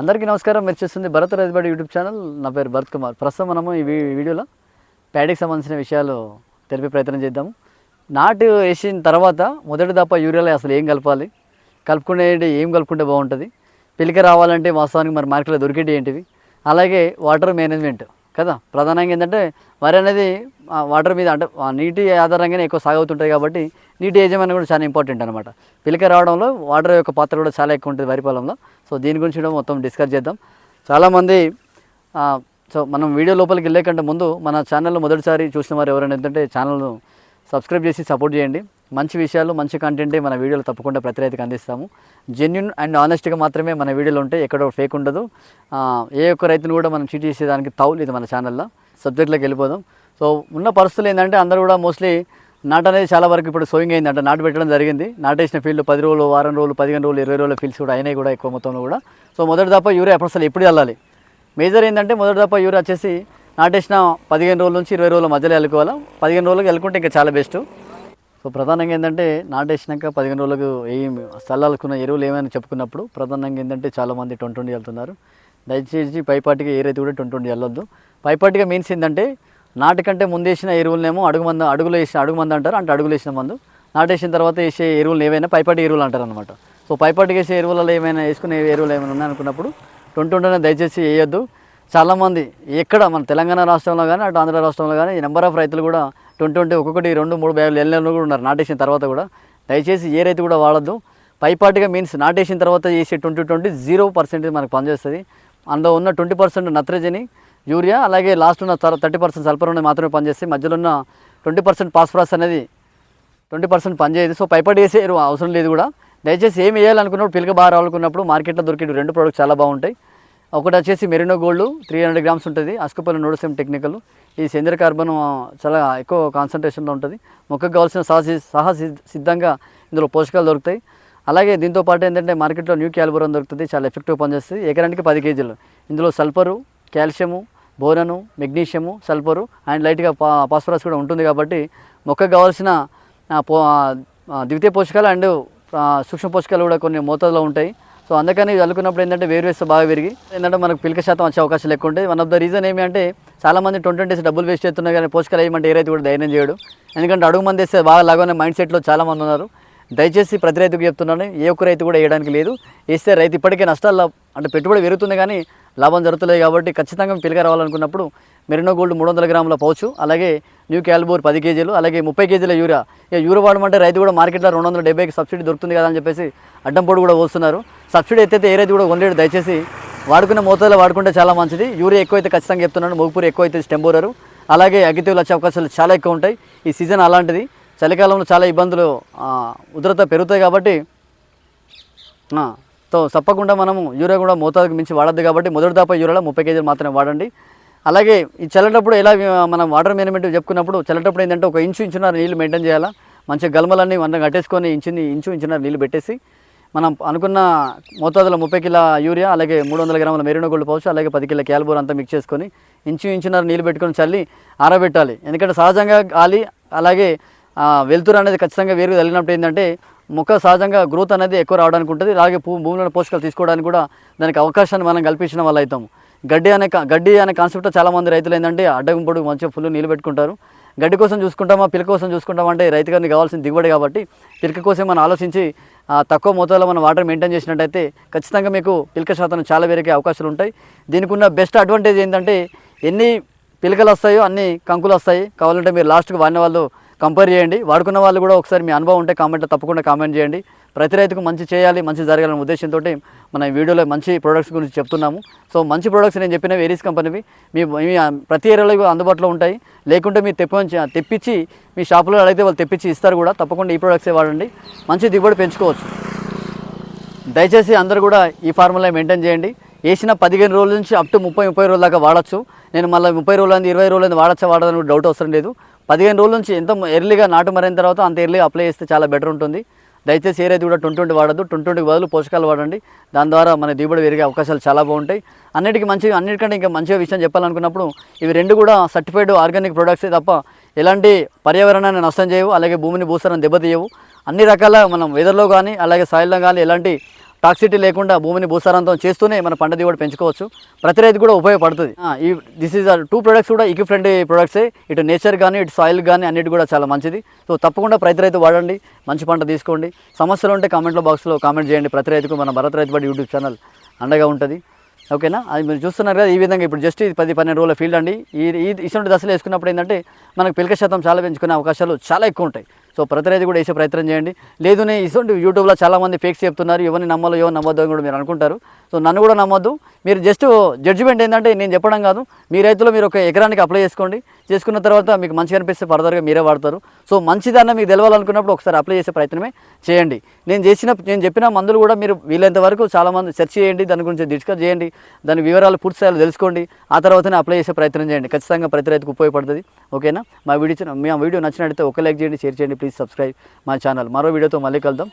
అందరికీ నమస్కారం. మీరు చూస్తుంది భరత్ రైతుబడి యూట్యూబ్ ఛానల్. నా పేరు భరత్ కుమార్. ప్రస్తుతం మనము ఈ వీడియోలో ప్యాడీకి సంబంధించిన విషయాలు తెలిపే ప్రయత్నం చేద్దాము నాటు వేసిన తర్వాత మొదటి దాప యూరియాలో అసలు ఏం కలపాలి? కలుపుకునేది ఏం కలుపుకుంటే బాగుంటుంది? పిలిక రావాలంటే వాస్తవానికి మరి మార్కెట్లో దొరికేటి ఏంటివి? అలాగే వాటర్ మేనేజ్మెంట్ కదా? ప్రధానంగా ఏంటంటే వరి అనేది వాటర్ మీద అంటే నీటి ఆధారంగానే ఎక్కువ సాగవుతుంటాయి కాబట్టి నీటి యజమాని కూడా చాలా ఇంపార్టెంట్ అనమాట పిలిక రావడంలో వాటర్ యొక్క పాత్ర కూడా చాలా ఎక్కువ ఉంటుంది వరి పొలంలో సో దీని గురించి కూడా మొత్తం డిస్కస్ చేద్దాం. చాలామంది సో మనం వీడియో లోపలికి వెళ్ళే కంటే ముందు మన ఛానల్లో మొదటిసారి చూసిన వారు ఎవరైనా ఏంటంటే ఛానల్ను సబ్స్క్రైబ్ చేసి సపోర్ట్ చేయండి. మంచి విషయాలు మంచి కంటెంటే మన వీడియోలు తప్పకుండా ప్రతి రైతుకి అందిస్తాము. జెన్యున్ అండ్ ఆనెస్ట్గా మాత్రమే మన వీడియోలో ఉంటాయి ఎక్కడో ఫేక్ ఉండదు. ఏ ఒక్క రైతును కూడా మనం చీట్ చేసేదానికి తౌలు ఇది మన ఛానల్లో సబ్జెక్ట్లోకి వెళ్ళిపోదాం. సో ఉన్న పరిస్థితులు ఏంటంటే అందరూ కూడా మోస్ట్లీ నాటు అనేది చాలా వరకు ఇప్పుడు సోయింగ్ అయింది. అంటే నాటు పెట్టడం జరిగింది. నాటేసిన ఫీల్డ్ పది రోజులు వారం రోజులు పదిహేను రోజులు ఇరవై రోజుల ఫీల్డ్స్ కూడా అయినాయి కూడా ఎక్కువ మొత్తంలో కూడా. సో మొదటి దాపా యూరియా ఎప్పుడు అసలు ఎప్పుడు వెళ్ళాలి మేజర్ ఏంటంటే మొదటి దాపా యూరియా వచ్చేసి నాటేసిన పదిహేను రోజుల నుంచి ఇరవై రోజుల మధ్యలో వెళ్ళుకోవాలి పదిహేను రోజులకు వెళ్ళుకుంటే ఇంకా చాలా బెస్ట్ సో ప్రధానంగా ఏంటంటే నాటేసినాక పదిహేను రోజులకు ఏం స్థలాలకున్న ఎరువులు ఏమైనా చెప్పుకున్నప్పుడు ప్రధానంగా ఏంటంటే చాలామంది ట్వంటీ వెళ్తున్నారు దయచేసి పైపాటిగా ఏ రైతు కూడా ట్వంటీ వెళ్ళొద్దు పైపాటిగా మీన్స్ ఏంటంటే నాటికంటే ముందు వేసిన ఎరువులనేమో అడుగు మందు అడుగులు వేసిన అడుగు మందు అంటారు అంటే అడుగులు వేసిన మందు. నాటేసిన తర్వాత వేసే ఎరువులు ఏవైనా పైపాటి ఎరువులు అంటారు అనమాట సో పైపాటికి వేసే ఎరువులలో ఏమైనా వేసుకునే ఎరువులు ఏమైనా ఉన్నాయనుకున్నప్పుడు ట్వంటీ ఉంటేనే దయచేసి వేయొద్దు. చాలామంది ఎక్కడ మన తెలంగాణ రాష్ట్రంలో కానీ అటు ఆంధ్ర రాష్ట్రంలో కానీ ఈ నెంబర్ ఆఫ్ రైతులు కూడా ట్వంటీ ఉంటే ఒక్కొక్కటి రెండు మూడు బ్యాగులు వెళ్ళిన కూడా ఉన్నారు. నాటేసిన తర్వాత కూడా. దయచేసి ఏ రైతు కూడా వాడద్దు. పైపాటిగా మీన్స్ నాటేసిన తర్వాత చేసే ట్వంటీ ట్వంటీ జీరో పర్సెంటేజ్ మనకు పనిచేస్తుంది. అందులో ఉన్న ట్వంటీ పర్సెంట్ నత్రజని యూరియా అలాగే లాస్ట్ ఉన్న థర్టీ పర్సెంట్ సల్ఫర్ అనేది మాత్రమే పనిచేస్తాయి. మధ్యలో ఉన్న ట్వంటీ పర్సెంట్ పాస్ఫరస్ అనేది ట్వంటీ పర్సెంట్ పనిచేయదు. సో పైపడి వేసే అవసరం లేదు కూడా. దయచేసి ఏం వేయాలనుకున్నప్పుడు పిలక బాగా రావాలనుకున్నప్పుడు మార్కెట్లో దొరికే రెండు ప్రోడక్ట్స్ చాలా బాగుంటాయి. ఒకటి వచ్చేసి merino gold three hundred grams ఉంటుంది. అస్కపల్లి నోడోసిమ్ టెక్నికల్. ఈ సేంద్రియ కార్బన్ చాలా ఎక్కువ కాన్సన్ట్రేషన్లో ఉంటుంది. మొక్కకు కావాల్సిన సహ సహ సిద్ధంగా ఇందులో పోషకాలు దొరుకుతాయి. అలాగే దీంతో పాటు ఏంటంటే మార్కెట్లో న్యూ క్యాల్బోరన్ దొరుకుతుంది. చాలా ఎఫెక్టివ్ పనిచేస్తుంది. ఎకరానికి పది కేజీలు. ఇందులో sulphur calcium boron magnesium sulphur and లైట్గా పా పాస్ఫరస్ కూడా ఉంటుంది కాబట్టి మొక్కకు కావాల్సిన పో ద్వితీయ పోషకాలు అండ్ సూక్ష్మ పోషకాలు కూడా కొన్ని మోతాదులో ఉంటాయి. సో అందుకని చల్లుకున్నప్పుడు ఏంటంటే వేరు వేస్తే బాగా పెరిగి ఏంటంటే మనకు పిలిక శాతం వచ్చే అవకాశాలు ఎక్కువ ఉంటాయి వన్ ఆఫ్ ద రీజన్ ఏమి అంటే చాలామంది ట్వంటీ డేస్ డబ్బులు వేస్ట్ చేస్తున్నారు కానీ పోషకాలు వేయమంటే ఏ రైతు కూడా ధైర్యం చేయడు. ఎందుకంటే అడుగు మంది వేస్తే బాగా లాగానే మైండ్ సెట్లో చాలామంది ఉన్నారు. దయచేసి ప్రతి రైతుకు చెప్తున్నాను ఏ ఒక్క రైతు కూడా వేయడానికి లేదు. వేస్తే రైతు ఇప్పటికే నష్టాల్లో అంటే పెట్టుబడి పెరుగుతుంది కానీ లాభం జరుగుతలేదు కాబట్టి ఖచ్చితంగా పిలక రావాలనుకున్నప్పుడు మెరినో గోల్డ్ మూడు వందల గ్రాముల పౌచు అలాగే న్యూ క్యాల్బోర్ పది కేజీలు అలాగే ముప్పై కేజీల యూరియా. ఇక యూరియా వాడమంటే రైతు కూడా మార్కెట్లో రెండు వందల డెబ్బైకి సబ్సిడీ దొరుకుతుంది కదా అని చెప్పేసి అడ్డం పొడి కూడా పోస్తున్నారు. సబ్సిడీ ఎత్తైతే ఏ రైతు కూడా కొనలేడు. దయచేసి వాడుకునే మోతాదులో వాడుకుంటే చాలా మంచిది. యూరియా ఎక్కువైతే ఖచ్చితంగా చెప్తున్నాను. మొగుపూరి ఎక్కువైతే అయితే స్టెంబోరరు అలాగే అగ్గితీవులు వచ్చే అవకాశాలు చాలా ఎక్కువ ఉంటాయి. ఈ సీజన్ అలాంటిది. చలికాలంలో చాలా ఇబ్బందులు ఉధృత పెరుగుతాయి కాబట్టి సో తో తప్పకుండా మనము యూరియా కూడా మోతాదుకు మించి వాడద్దు కాబట్టి మొదటి దాప యూరియాలో ముప్పై కేజీలు మాత్రమే వాడండి. అలాగే ఈ చల్లేటప్పుడు ఎలా మనం వాటర్ మేనేజ్మెంట్ చెప్పుకున్నప్పుడు చల్లేటప్పుడు ఏంటంటే ఒక ఇంచు ఇంచున్నర నీళ్ళు మెయింటైన్ చేయాలా. మంచిగా గల్మలన్నీ మనం కట్టేసుకొని ఇంచుని ఇంచు ఇంచున్నర నీళ్ళు పెట్టేసి మనం అనుకున్న మోతాదులో ముప్పై కిలో యూరియా అలాగే మూడు వందల గ్రాముల మెరీనో గోల్డ్ పౌచ్ అలాగే పది కిలో క్యాల్బోర్ అంతా మిక్స్ చేసుకొని ఇంచు ఇంచున్నర నీళ్ళు పెట్టుకొని చల్లి ఆరబెట్టాలి. ఎందుకంటే సహజంగా గాలి అలాగే వెలుతురు అనేది ఖచ్చితంగా వేరుగా తల్లినప్పుడు ఏంటంటే మొక్క సహజంగా గ్రోత్ అనేది ఎక్కువ రావడానికి ఉంటుంది. అలాగే భూ భూమిలో పోషకాలు తీసుకోవడానికి కూడా దానికి అవకాశాన్ని మనం కల్పించిన వాళ్ళు అవుతాము గడ్డి అనే గడ్డి అనే కాన్సెప్ట్ చాలామంది రైతులు ఏంటంటే అడ్డగం పొడుగు మంచిగా ఫుల్ నీళ్ళు పెట్టుకుంటారు. గడ్డి కోసం చూసుకుంటామా పిలక కోసం చూసుకుంటామా అంటే రైతు గారిని కావాల్సిన దిగుబడి కాబట్టి పిలక కోసం మనం ఆలోచించి తక్కువ మోతాదులో మనం వాటర్ మెయింటైన్ చేసినట్టయితే ఖచ్చితంగా మీకు పిలక శాతం చాలా పెరిగే అవకాశాలు ఉంటాయి. దీనికి ఉన్న బెస్ట్ అడ్వాంటేజ్ ఏంటంటే ఎన్ని పిలకలు వస్తాయో అన్ని కంకులు వస్తాయి. కావాలంటే మీరు లాస్ట్కి వాడిన వాళ్ళు కంపేర్ చేయండి. వాడుకున్న వాళ్ళు కూడా ఒకసారి మీ అనుభవం ఉంటే కామెంట్లో తప్పకుండా కామెంట్ చేయండి. ప్రతి రైతుకు మంచి చేయాలి మంచి జరగాలనే ఉద్దేశంతో మన వీడియోలో మంచి ప్రొడక్ట్స్ గురించి చెప్తున్నాము. సో మంచి ప్రొడక్ట్స్ నేను చెప్పిన వేరీస్ కంపెనీవి మీ ప్రతి ఏరియాలో అందుబాటులో ఉంటాయి. లేకుంటే మీరు తెప్పించి తెప్పించి మీ షాపులో అడిగితే వాళ్ళు తెప్పించి ఇస్తారు కూడా. తప్పకుండా ఈ ప్రొడక్ట్సే వాడండి. మంచి దిగుబడి పెంచుకోవచ్చు. దయచేసి అందరూ కూడా ఈ ఫార్ములా మెయింటైన్ చేయండి. వేసిన పదిహేను రోజుల నుంచి అప్ టు ముప్పై ముప్పై రోజుల దాకా వాడచ్చు. నేను మళ్ళీ ముప్పై రోజులు ఇరవై రోజులు వాడచ్చా వాడదని డౌట్ అవసరం లేదు. పదిహేను రోజుల నుంచి ఎంత ఎర్లీగా నాటు మరైన తర్వాత అంత ఎర్లీగా అప్లై చేస్తే చాలా బెటర్ ఉంటుంది. దయచేసి ఏరైతే కూడా ట్వంటీ ట్వంటీ వాడద్దు. ట్వంటీ ట్వంటీకి బదులు పోషకాలు వాడండి. దాని ద్వారా మన దిగుబడి పెరిగే అవకాశాలు చాలా బాగుంటాయి. అన్నిటికీ మంచి అన్నిటికంటే ఇంకా మంచిగా విషయం చెప్పాలనుకున్నప్పుడు ఇవి రెండు కూడా సర్టిఫైడ్ ఆర్గానిక్ ప్రొడక్ట్సే తప్ప ఎలాంటి పర్యావరణాన్ని నష్టం చేయవు. అలాగే భూమిని భూసారాన్ని దెబ్బతీయవు. అన్ని రకాల మనం వెదర్లో కానీ అలాగే సాయిల్లో కానీ ఎలాంటి టాక్సిటీ లేకుండా భూమిని భూసారాంతం చేస్తూనే మన పంట దిగుబడి పెంచుకోవచ్చు. ప్రతి రైతు కూడా ఉపయోగపడుతుంది. ఈ దిస్ ఈజ్ టూ ప్రొడక్ట్స్ కూడా ఈకో ఫ్రెండ్లీ ప్రొడక్ట్సే ఇటు నేచర్ కానీ ఇటు సాయిల్ కానీ అన్నిటి కూడా చాలా మంచిది. సో తప్పకుండా ప్రతి రైతు వాడండి మంచి పంట తీసుకోండి. సమస్యలు ఉంటే కామెంట్లో బాక్స్లో కామెంట్ చేయండి. ప్రతి రైతుకు మన భరత్ రైతు బడి యూట్యూబ్ ఛానల్ అండగా ఉంటుంది. ఓకేనా అది మీరు చూస్తున్నారు కదా ఈ విధంగా ఇప్పుడు జస్ట్ ఇది పది పన్నెండు రోజుల ఫీల్డ్ అండి. ఈ ఈ ఇటువంటి దశలు వేసుకున్నప్పుడు ఏంటంటే మనకు పిలక శాతం చాలా పెంచుకునే అవకాశాలు చాలా ఎక్కువ ఉంటాయి. సో ప్రతి రైతు కూడా వేసే ప్రయత్నం చేయండి. లేదు నేను ఇటువంటి యూట్యూబ్లో చాలామంది ఫేక్స్ చెప్తున్నారు ఎవరిని నమ్మాలో ఎవరు నమ్మొద్దు అని కూడా మీరు అనుకుంటారు. సో నన్ను కూడా నమ్మొద్దు. మీరు జస్ట్ జడ్జిమెంట్ ఏంటంటే నేను చెప్పడం కాదు. మీ రైతులు మీరు ఒక ఎకరానికి అప్లై చేసుకోండి. చేసుకున్న తర్వాత మీకు మంచిగా అనిపిస్తే ఫర్దర్గా మీరే వాడతారు. సో మంచిదన్న మీకు తెలవాలనుకున్నప్పుడు ఒకసారి అప్లై చేసే ప్రయత్నమే చేయండి. నేను చేసిన నేను చెప్పిన మందులు కూడా మీరు వీలైనంత వరకు చాలామంది సెర్చ్ చేయండి. దాని గురించి డిస్కస్ చేయండి. దాని వివరాలు పూర్తి స్థాయిలో తెలుసుకోండి. ఆ తర్వాతనే అప్లై చేసే ప్రయత్నం చేయండి. ఖచ్చితంగా ప్రతి రైతుకు ఉపయోగపడుతుంది. ఓకేనా? మా వీడియో మా వీడియో నచ్చినట్లయితే ఒక లైక్ చేయండి షేర్ చేయండి. ప్లీజ్ సబ్స్క్రైబ్ మా ఛానల్ మరో వీడియోతో మళ్ళీ కలుద్దాం.